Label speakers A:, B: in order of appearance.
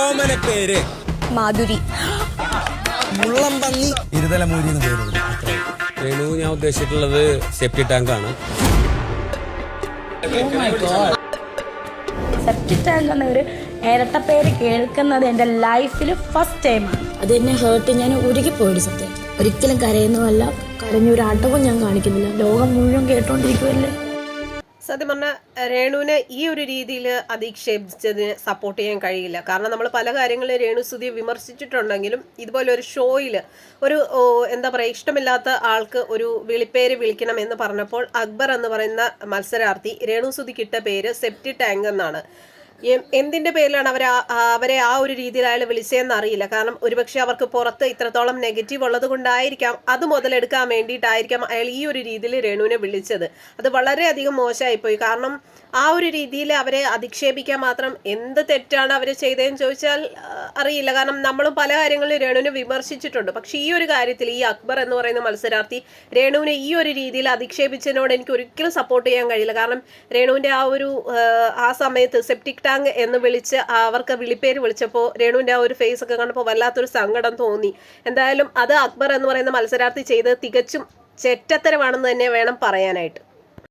A: ഓമന പേര്
B: മാധുരി.
A: മുള്ളം പന്നി.
C: ഇരുതലമൂരി എന്ന് പേര്.
A: രേണു ഞാൻ ഉദ്ദേശിച്ചിട്ടുള്ളത് സെപ്റ്റി ടാങ്ക് ആണ്.
D: സെപ്റ്റി ടാങ്ക് എന്ന ഒരു പേര് കേൾക്കുന്നത് എന്റെ ലൈഫിൽ ഫസ്റ്റ് ടൈമാണ്
E: അത് എന്നെ ഹേർട്ട് ഞാൻ ഉരുകിപ്പോയി സത്യം. ഒരിക്കലും കരയുന്നതല്ല. കരഞ്ഞൊരാട്ടവും ഞാൻ കാണിക്കുന്നില്ല. ലോകം മുഴുവൻ കേട്ടോണ്ടിരിക്കുമല്ലേ
F: സത്യം പറഞ്ഞാൽ രേണുവിനെ ഈ ഒരു രീതിയിൽ അധിക്ഷേപിച്ചതിന് സപ്പോർട്ട് ചെയ്യാൻ കഴിയില്ല. കാരണം നമ്മൾ പല കാര്യങ്ങളും രേണു സ്തുതി വിമർശിച്ചിട്ടുണ്ടെങ്കിലും ഇതുപോലെ ഒരു ഷോയിൽ ഒരു എന്താ പറയുക ഇഷ്ടമില്ലാത്ത ആൾക്ക് ഒരു വിളിപ്പേര് വിളിക്കണം എന്ന് പറഞ്ഞപ്പോൾ അക്ബർ എന്ന് പറയുന്ന മത്സരാർത്ഥി രേണു ഇട്ട പേര് സെപ്റ്റി ടാങ്ക് എന്നാണ്. എന്തിന്റെ പേരിലാണ് ആ- അവരെ ആ ഒരു രീതിയിൽ അയാൾ വിളിച്ചതെന്ന് അറിയില്ല. കാരണം ഒരുപക്ഷെ അവർക്ക് പുറത്ത് ഇത്രത്തോളം നെഗറ്റീവ് ഉള്ളത് കൊണ്ടായിരിക്കാം അത് മുതലെടുക്കാൻ വേണ്ടിയിട്ടായിരിക്കാം അയാൾ ഈ ഒരു രീതിയിൽ രേണുവിനെ വിളിച്ചത്. അത് വളരെയധികം മോശമായിപ്പോയി. കാരണം ആ ഒരു രീതിയിൽ അവരെ അധിക്ഷേപിക്കാൻ മാത്രം എന്ത് തെറ്റാണ് അവർ ചെയ്തതെന്ന് ചോദിച്ചാൽ അറിയില്ല. കാരണം നമ്മളും പല കാര്യങ്ങളിൽ രേണുവിനെ വിമർശിച്ചിട്ടുണ്ട്. പക്ഷെ ഈ ഒരു കാര്യത്തിൽ ഈ അക്ബർ എന്ന് പറയുന്ന മത്സരാർത്ഥി രേണുവിനെ ഈ ഒരു രീതിയിൽ അധിക്ഷേപിച്ചതിനോട് എനിക്ക് ഒരിക്കലും സപ്പോർട്ട് ചെയ്യാൻ കഴിയില്ല. കാരണം രേണുവിന്റെ ആ ഒരു ആ, സമയത്ത് സെപ്റ്റിക് ടാങ്ക് എന്ന് വിളിച്ച് അവർക്ക് വിളിപ്പേര് വിളിച്ചപ്പോൾ രേണുവിന്റെ ആ ഒരു ഫേസ് ഒക്കെ കണ്ടപ്പോൾ വല്ലാത്തൊരു സങ്കടം തോന്നി. എന്തായാലും അത് അക്ബർ എന്ന് പറയുന്ന മത്സരാർത്ഥി ചെയ്ത് തികച്ചും ചെറ്റത്തരമാണെന്ന് തന്നെ വേണം പറയാനായിട്ട്.